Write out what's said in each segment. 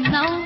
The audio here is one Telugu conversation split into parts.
Nấu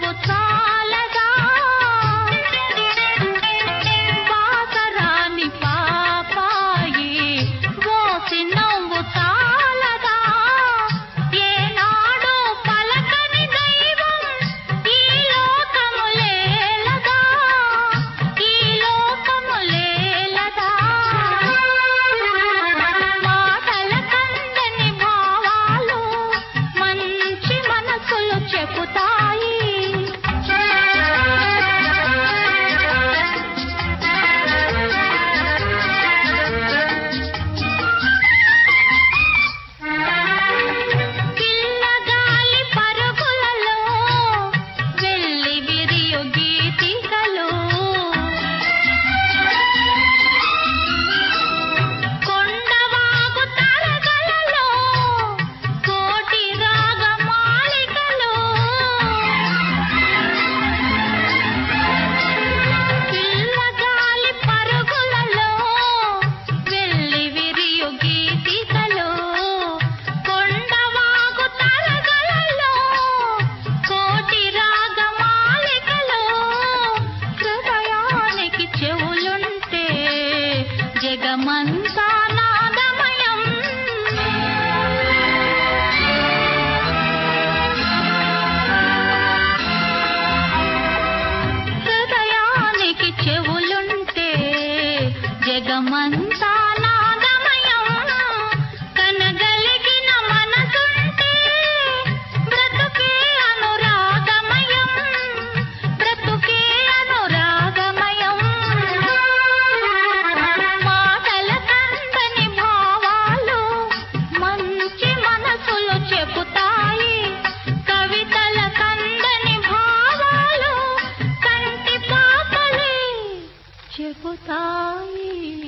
జగమంతా నాదమయం. హృదయానికి చెవులుంటే జగమంతా botar